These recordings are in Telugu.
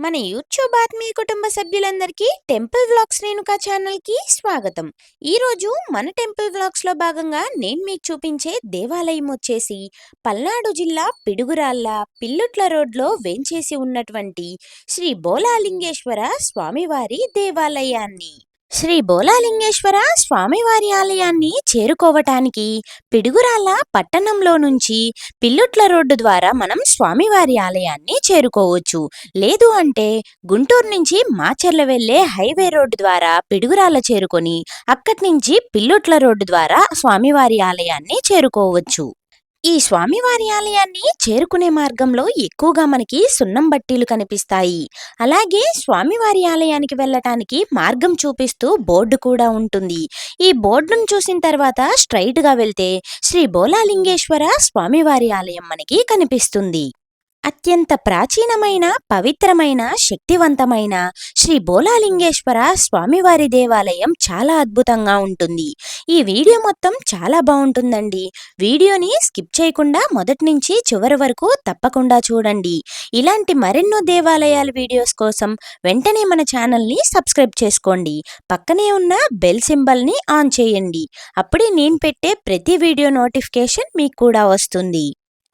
మన యూట్యూబ్ ఆత్మీయ కుటుంబ సభ్యులందరికీ టెంపుల్ వ్లాగ్స్ రేణుకా ఛానల్కి స్వాగతం. ఈరోజు మన టెంపుల్ వ్లాగ్స్లో భాగంగా నేను మీకు చూపించే దేవాలయం వచ్చేసి పల్నాడు జిల్లా పిడుగురాళ్ళ పిల్లుట్ల రోడ్లో వేంచేసి ఉన్నటువంటి శ్రీ బోలాలింగేశ్వర స్వామివారి దేవాలయాన్ని. శ్రీ బోలాలింగేశ్వర స్వామివారి ఆలయాన్ని చేరుకోవటానికి పిడుగురాళ్ళ పట్టణంలో నుంచి పిల్లుట్ల రోడ్డు ద్వారా మనం స్వామివారి ఆలయాన్ని చేరుకోవచ్చు. లేదు అంటే గుంటూరు నుంచి మాచర్ల వెళ్ళే హైవే రోడ్డు ద్వారా పిడుగురాళ్ళ చేరుకొని అక్కడి నుంచి పిల్లుట్ల రోడ్డు ద్వారా స్వామివారి ఆలయాన్ని చేరుకోవచ్చు. ఈ స్వామివారి ఆలయాన్ని చేరుకునే మార్గంలో ఎక్కువగా మనకి సున్నం బట్టీలు కనిపిస్తాయి. అలాగే స్వామివారి ఆలయానికి వెళ్ళటానికి మార్గం చూపిస్తూ బోర్డు కూడా ఉంటుంది. ఈ బోర్డును చూసిన తర్వాత స్ట్రైట్గా వెళ్తే శ్రీ బోలాలింగేశ్వర స్వామివారి ఆలయం మనకి కనిపిస్తుంది. అత్యంత ప్రాచీనమైన పవిత్రమైన శక్తివంతమైన శ్రీ బోలాలింగేశ్వర స్వామివారి దేవాలయం చాలా అద్భుతంగా ఉంటుంది. ఈ వీడియో మొత్తం చాలా బాగుంటుందండి. వీడియోని స్కిప్ చేయకుండా మొదటి నుంచి చివరి వరకు తప్పకుండా చూడండి. ఇలాంటి మరెన్నో దేవాలయాల వీడియోస్ కోసం వెంటనే మన ఛానల్ని సబ్స్క్రైబ్ చేసుకోండి. పక్కనే ఉన్న బెల్ సింబల్ని ఆన్ చేయండి. అప్పుడే నేను పెట్టే ప్రతి వీడియో నోటిఫికేషన్ మీకు కూడా వస్తుంది.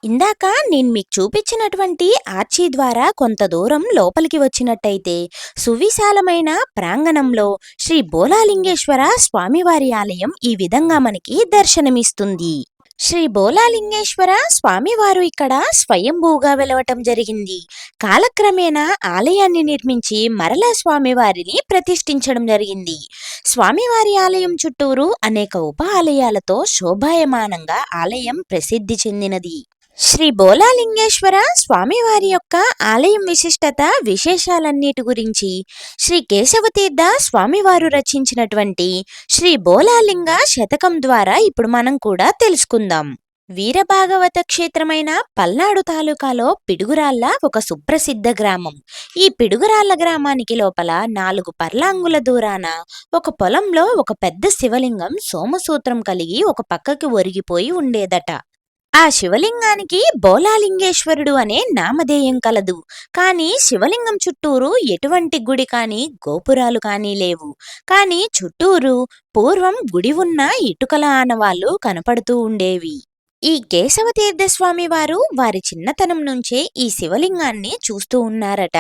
ఇందాక నేను మీకు చూపించినటువంటి ఆర్చీ ద్వారా కొంత దూరం లోపలికి వచ్చినట్టయితే సువిశాలమైన ప్రాంగణంలో శ్రీ బోలాలింగేశ్వర స్వామివారి ఆలయం ఈ విధంగా మనకి దర్శనమిస్తుంది. శ్రీ బోలాలింగేశ్వర స్వామివారు ఇక్కడ స్వయంభూగా వెలవటం జరిగింది. కాలక్రమేణా ఆలయాన్ని నిర్మించి మరలా స్వామివారిని ప్రతిష్ఠించడం జరిగింది. స్వామివారి ఆలయం చుట్టూరు అనేక ఉప ఆలయాలతో శోభాయమానంగా ఆలయం ప్రసిద్ధి చెందినది. శ్రీ బోలాలింగేశ్వర స్వామివారి యొక్క ఆలయం విశిష్టత విశేషాలన్నిటి గురించి శ్రీ కేశవతీర్థ స్వామివారు రచించినటువంటి శ్రీ బోలాలింగ శతకం ద్వారా ఇప్పుడు మనం కూడా తెలుసుకుందాం. వీరభాగవత క్షేత్రమైన పల్నాడు తాలూకాలో పిడుగురాళ్ళ ఒక సుప్రసిద్ధ గ్రామం. ఈ పిడుగురాళ్ళ గ్రామానికి లోపల నాలుగు పర్లాంగుల దూరాన ఒక పొలంలో ఒక పెద్ద శివలింగం సోమసూత్రం కలిగి ఒక పక్కకి ఒరిగిపోయి ఉండేదట. ఆ శివలింగానికి బోలాలింగేశ్వరుడు అనే నామధేయం కలదు. కానీ శివలింగం చుట్టూరు ఎటువంటి గుడి కానీ గోపురాలు కానీ లేవు. కానీ చుట్టూరు పూర్వం గుడి ఉన్న ఇటుకల ఆనవాళ్ళు కనపడుతూ ఉండేవి. ఈ కేశవతీర్థస్వామి వారు వారి చిన్నతనం నుంచే ఈ శివలింగాన్ని చూస్తూ ఉన్నారట.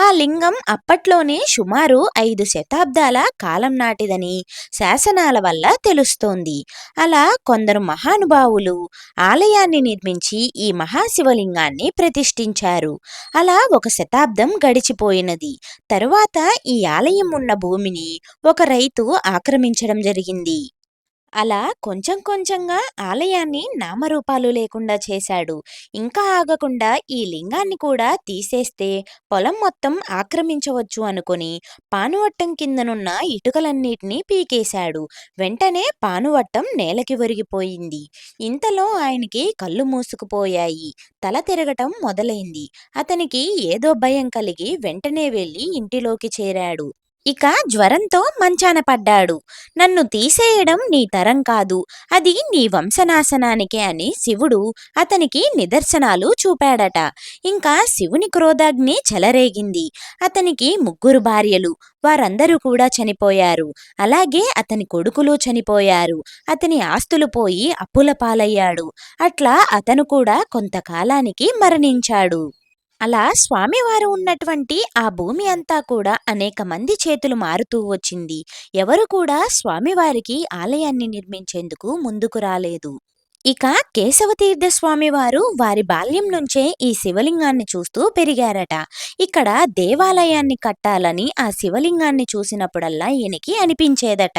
ఆ లింగం అప్పట్లోనే సుమారు ఐదు శతాబ్దాల కాలం నాటిదని శాసనాల వల్ల తెలుస్తోంది. అలా కొందరు మహానుభావులు ఆలయాన్ని నిర్మించి ఈ మహాశివలింగాన్ని ప్రతిష్ఠించారు. అలా ఒక శతాబ్దం గడిచిపోయినది. తరువాత ఈ ఆలయం ఉన్న భూమిని ఒక రైతు ఆక్రమించడం జరిగింది. అలా కొంచెం కొంచెంగా ఆలయాన్ని నామరూపాలు లేకుండా చేశాడు. ఇంకా ఆగకుండా ఈ లింగాన్ని కూడా తీసేస్తే పొలం మొత్తం ఆక్రమించవచ్చు అనుకుని పానువట్టం కిందనున్న ఇటుకలన్నిటినీ పీకేశాడు. వెంటనే పానువట్టం నేలకి ఒరిగిపోయింది. ఇంతలో ఆయనకి కళ్ళు మూసుకుపోయాయి. తల తిరగటం మొదలైంది. అతనికి ఏదో భయం కలిగి వెంటనే వెళ్ళి ఇంటిలోకి చేరాడు. ఇక జ్వరంతో మంచాన పడ్డాడు. నన్ను తీసేయడం నీ తరం కాదు. అది నీ వంశనాశనానికే అని శివుడు అతనికి నిదర్శనాలు చూపాడట. ఇంకా శివుని క్రోధాగ్ని చెలరేగింది. అతనికి ముగ్గురు భార్యలు. వారందరూ కూడా చనిపోయారు. అలాగే అతని కొడుకులు చనిపోయారు. అతని ఆస్తులు పోయి అప్పుల పాలయ్యాడు. అట్లా అతను కూడా కొంతకాలానికి మరణించాడు. అలా స్వామివారు ఉన్నటువంటి ఆ భూమి అంతా కూడా అనేక మంది చేతులు మారుతూ వచ్చింది. ఎవరు కూడా స్వామివారికి ఆలయాన్ని నిర్మించేందుకు ముందుకు రాలేదు. ఇక కేశవతీర్థ స్వామివారు వారి బాల్యం నుంచే ఈ శివలింగాన్ని చూస్తూ పెరిగారట. ఇక్కడ దేవాలయాన్ని కట్టాలని ఆ శివలింగాన్ని చూసినప్పుడల్లా ఈయనకి అనిపించేదట.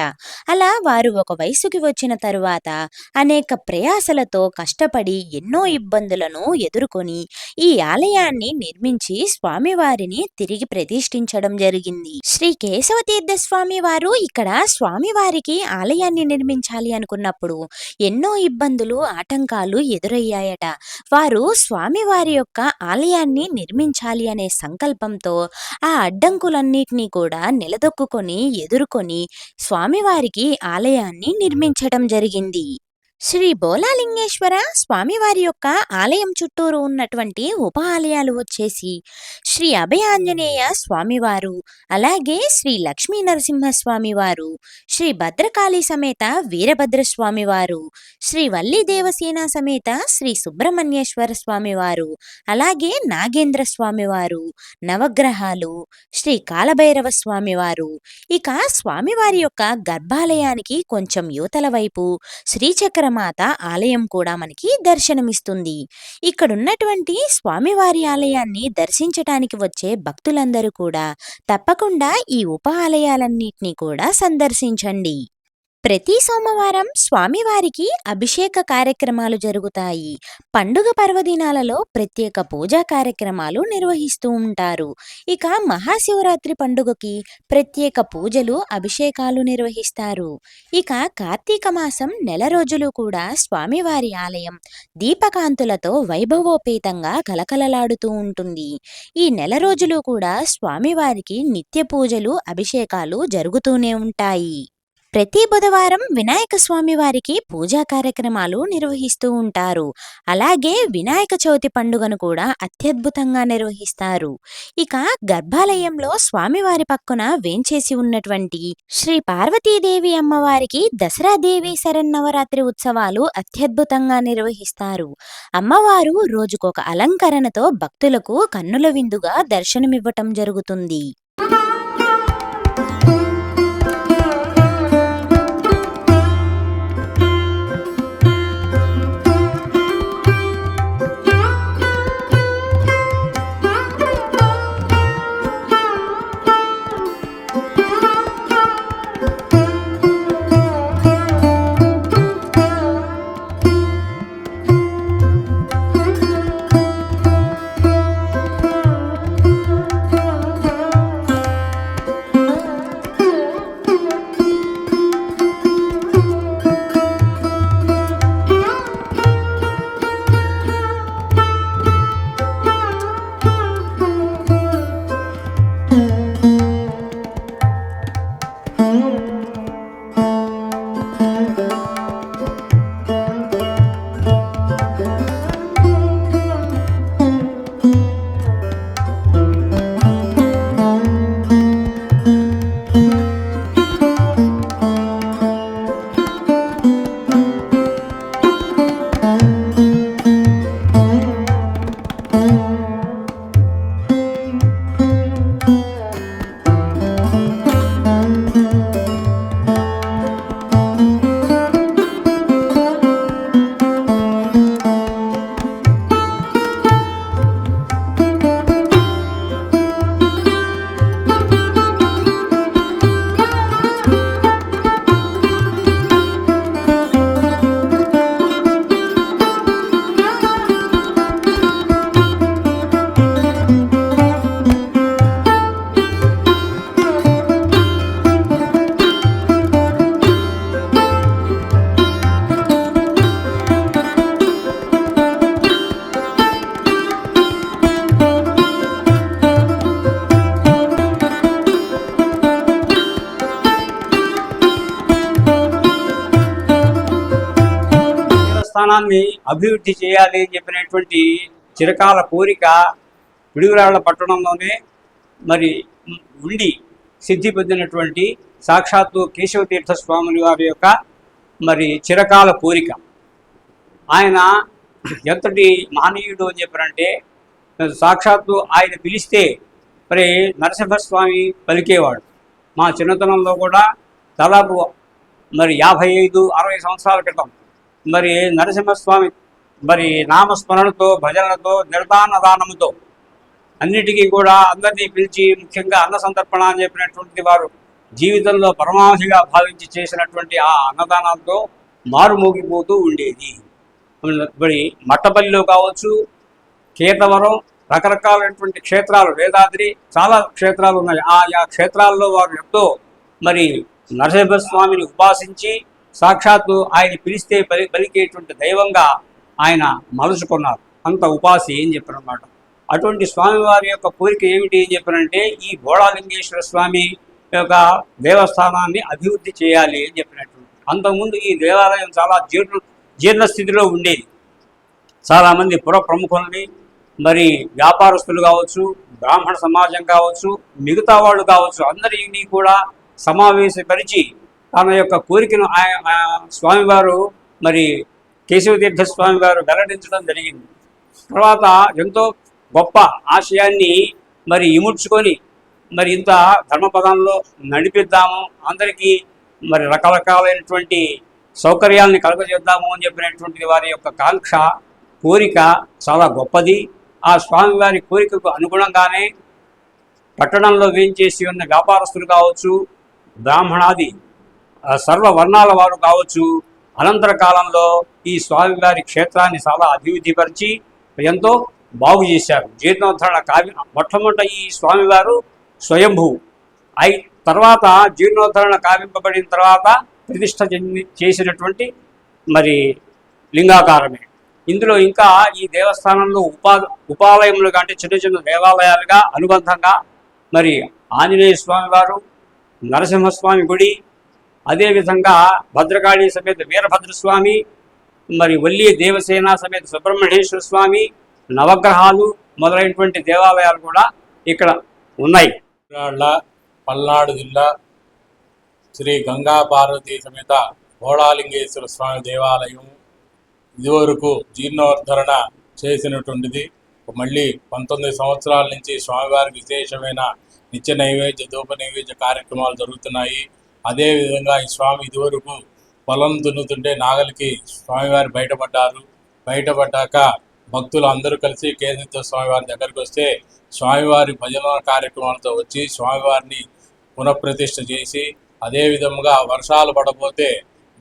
అలా వారు ఒక వయసుకి వచ్చిన తరువాత అనేక ప్రయాసలతో కష్టపడి ఎన్నో ఇబ్బందులను ఎదుర్కొని ఈ ఆలయాన్ని నిర్మించి స్వామివారిని తిరిగి ప్రతిష్ఠించడం జరిగింది. శ్రీ కేశవతీర్థ స్వామి వారు ఇక్కడ స్వామివారికి ఆలయాన్ని నిర్మించాలి అనుకున్నప్పుడు ఎన్నో ఇబ్బందులు ఆటంకాలు ఎదురయ్యాయట. వారు స్వామివారి యొక్క ఆలయాన్ని నిర్మించాలి అనే సంకల్పంతో ఆ అడ్డంకులన్నిటినీ కూడా నిలదొక్కుకొని ఎదుర్కొని స్వామివారికి ఆలయాన్ని నిర్మించటం జరిగింది. శ్రీ బోలాలింగేశ్వర స్వామివారి యొక్క ఆలయం చుట్టూరు ఉన్నటువంటి ఉప ఆలయాలు వచ్చేసి శ్రీ అభయ ఆంజనేయ స్వామివారు అలాగే శ్రీ లక్ష్మీ నరసింహ స్వామివారు శ్రీ భద్రకాళి సమేత వీరభద్ర స్వామివారు శ్రీ వల్లి దేవసేన సమేత శ్రీ సుబ్రహ్మణ్యేశ్వర స్వామివారు అలాగే నాగేంద్ర స్వామివారు నవగ్రహాలు శ్రీ కాలభైరవ స్వామివారు ఇక స్వామివారి యొక్క గర్భాలయానికి కొంచెం యువతల వైపు శ్రీచక్రమాత ఆలయం కూడా మనకి దర్శనమిస్తుంది. ఇక్కడున్నటువంటి స్వామివారి ఆలయాన్ని దర్శించటానికి వచ్చే భక్తులందరూ కూడా తప్పకుండా ఈ ఉప ఆలయాలన్నింటినీ కూడా సందర్శించండి. ప్రతి సోమవారం స్వామివారికి అభిషేక కార్యక్రమాలు జరుగుతాయి. పండుగ పర్వదినాలలో ప్రత్యేక పూజా కార్యక్రమాలు నిర్వహిస్తూ ఉంటారు. ఇక మహాశివరాత్రి పండుగకి ప్రత్యేక పూజలు అభిషేకాలు నిర్వహిస్తారు. ఇక కార్తీక మాసం నెల రోజులు కూడా స్వామివారి ఆలయం దీపకాంతులతో వైభవోపేతంగా కలకలలాడుతూ ఉంటుంది. ఈ నెల రోజులు కూడా స్వామివారికి నిత్య పూజలు అభిషేకాలు జరుగుతూనే ఉంటాయి. ప్రతి బుధవారం వినాయక స్వామి వారికి పూజా కార్యక్రమాలు నిర్వహిస్తూ ఉంటారు. అలాగే వినాయక చవితి పండుగను కూడా అత్యద్భుతంగా నిర్వహిస్తారు. ఇక గర్భాలయంలో స్వామివారి పక్కన వేంచేసి ఉన్నటువంటి శ్రీ పార్వతీదేవి అమ్మవారికి దసరా దేవి శరన్నవరాత్రి ఉత్సవాలు అత్యద్భుతంగా నిర్వహిస్తారు. అమ్మవారు రోజుకొక అలంకరణతో భక్తులకు కన్నుల విందుగా దర్శనమివ్వటం జరుగుతుంది. Música దేవస్థానాన్ని అభివృద్ధి చేయాలి అని చెప్పినటువంటి చిరకాల కోరిక పిడుగురాళ్ళ పట్టణంలోనే మరి ఉండి సిద్ధి పొందినటువంటి సాక్షాత్తు కేశవతీర్థ స్వాములు వారి యొక్క మరి చిరకాల కోరిక. ఆయన ఎంతటి మహనీయుడు అని చెప్పారంటే సాక్షాత్తు ఆయన పిలిస్తే మరి నరసింహస్వామి పలికేవాడు. మా చిన్నతనంలో కూడా దాదాపు మరి యాభై ఐదు అరవై సంవత్సరాల క్రితం మరి నరసింహస్వామి మరి నామస్మరణతో భజనలతో నిర్దానదానముతో అన్నిటికీ కూడా అందరినీ పిలిచి ముఖ్యంగా అన్న సంతర్పణ అని చెప్పినటువంటి వారు జీవితంలో పరమావధిగా భావించి చేసినటువంటి ఆ అన్నదానాలతో మారుమోగిపోతూ ఉండేది. మరి మట్టపల్లిలో కావచ్చు కేతవరం రకరకాలైనటువంటి క్షేత్రాలు వేదాద్రి చాలా క్షేత్రాలు ఉన్నాయి. ఆయా క్షేత్రాల్లో వారు ఎంతో మరి నరసింహస్వామిని ఉపాసించి సాక్షాత్తు ఆయన పిలిస్తే బలి బలికేటువంటి దైవంగా ఆయన మలుచుకున్నారు అంత ఉపాసి ఏం చెప్పారన్నమాట. అటువంటి స్వామివారి యొక్క కోరిక ఏమిటి అని చెప్పారంటే ఈ బోళాలింగేశ్వర స్వామి యొక్క దేవస్థానాన్ని అభివృద్ధి చేయాలి అని చెప్పినటువంటి అంతకుముందు ఈ దేవాలయం చాలా జీర్ణ జీర్ణస్థితిలో ఉండేది. చాలామంది పుర ప్రముఖుల్ని మరి వ్యాపారస్తులు కావచ్చు బ్రాహ్మణ సమాజం కావచ్చు మిగతా వాళ్ళు కావచ్చు అందరినీ కూడా సమావేశపరిచి తన యొక్క కోరికను ఆయ- స్వామివారు మరి కేశవతీర్థ స్వామివారు వెల్లడించడం జరిగింది. తర్వాత ఎంతో గొప్ప ఆశయాన్ని మరి ఇముడ్చుకొని మరి ఇంత ధర్మపదంలో నడిపిద్దాము అందరికీ మరి రకరకాలైనటువంటి సౌకర్యాలని కలుగజేద్దాము అని చెప్పినటువంటి వారి యొక్క కాంక్ష కోరిక చాలా గొప్పది. ఆ స్వామివారి కోరికకు అనుగుణంగానే పట్టణంలో వేయించేసి ఉన్న వ్యాపారస్తులు కావచ్చు బ్రాహ్మణాది సర్వ వర్ణాల వారు కావచ్చు అనంతర కాలంలో ఈ స్వామివారి క్షేత్రాన్ని చాలా అభివృద్ధిపరిచి ఎంతో బాగు చేశారు. జీర్ణోద్ధరణ కావ్య మొట్టమొదట ఈ స్వామివారు స్వయంభూ. అయి తర్వాత జీర్ణోద్ధరణ కావింపబడిన తర్వాత ప్రతిష్ట చేసినటువంటి మరి లింగాకారమే. ఇందులో ఇంకా ఈ దేవస్థానంలో ఉపా ఉపాలయములుగా అంటే చిన్న చిన్న దేవాలయాలుగా అనుబంధంగా మరి ఆంజనేయ స్వామివారు నరసింహస్వామి గుడి అదేవిధంగా భద్రకాళి సమేత వీరభద్రస్వామి మరి వల్లి దేవసేన సమేత సుబ్రహ్మణ్యేశ్వర స్వామి నవగ్రహాలు మొదలైనటువంటి దేవాలయాలు కూడా ఇక్కడ ఉన్నాయి. పల్నాడు జిల్లా శ్రీ గంగాపార్వతి సమేత బోళాలింగేశ్వర స్వామి దేవాలయం ఇదివరకు జీర్ణోద్ధరణ చేసినటువంటిది. మళ్ళీ పంతొమ్మిది సంవత్సరాల నుంచి స్వామివారికి విశేషమైన నిత్య నైవేద్య ధూప నైవేద్య కార్యక్రమాలు జరుగుతున్నాయి. అదేవిధంగా ఈ స్వామి ఇదివరకు పొలం దున్నుతుంటే నాగలికి స్వామివారు బయటపడ్డారు. బయటపడ్డాక భక్తులు అందరూ కలిసి కేంద్రతో స్వామివారి దగ్గరికి వస్తే స్వామివారి భజన కార్యక్రమాలతో వచ్చి స్వామివారిని పునఃప్రతిష్ఠ చేసి అదేవిధముగా వర్షాలు పడబోతే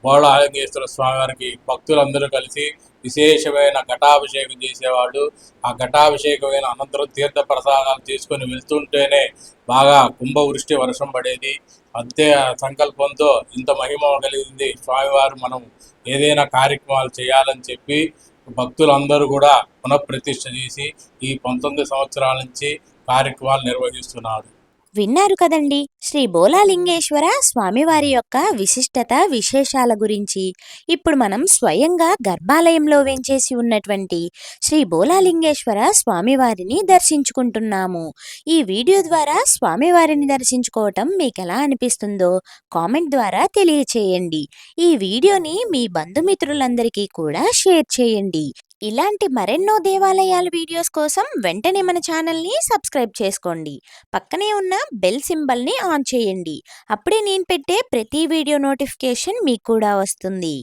బోళ ఆలింగేశ్వర స్వామివారికి భక్తులందరూ కలిసి విశేషమైన ఘటాభిషేకం చేసేవాళ్ళు. ఆ ఘటాభిషేకమైన అనంతరం తీర్థ ప్రసాదాలు తీసుకొని వెళ్తుంటేనే బాగా కుంభవృష్టి వర్షం పడేది. అంతే సంకల్పంతో ఇంత మహిమ కలిగింది స్వామివారు మనం ఏదైనా కార్యక్రమాలు చేయాలని చెప్పి భక్తులందరూ కూడా పునఃప్రతిష్ఠ చేసి ఈ పంతొమ్మిది సంవత్సరాల నుంచి కార్యక్రమాలు నిర్వహిస్తున్నారు. విన్నారు కదండి. శ్రీ బోలాలింగేశ్వర స్వామివారి యొక్క విశిష్టత విశేషాల గురించి. ఇప్పుడు మనం స్వయంగా గర్భాలయంలో వేంచేసి ఉన్నటువంటి శ్రీ బోలాలింగేశ్వర స్వామివారిని దర్శించుకుంటున్నాము. ఈ వీడియో ద్వారా స్వామివారిని దర్శించుకోవటం మీకు ఎలా అనిపిస్తుందో కామెంట్ ద్వారా తెలియచేయండి. ఈ వీడియోని మీ బంధుమిత్రులందరికీ కూడా షేర్ చేయండి. ఇలాంటి మరెన్నో దేవాలయాల వీడియోస్ కోసం వెంటనే మన ఛానల్ని సబ్స్క్రైబ్ చేసుకోండి. పక్కనే ఉన్న బెల్ సింబల్ని ఆన్ చేయండి. అప్పుడే నేను పెట్టే ప్రతి వీడియో నోటిఫికేషన్ మీకు కూడా వస్తుంది.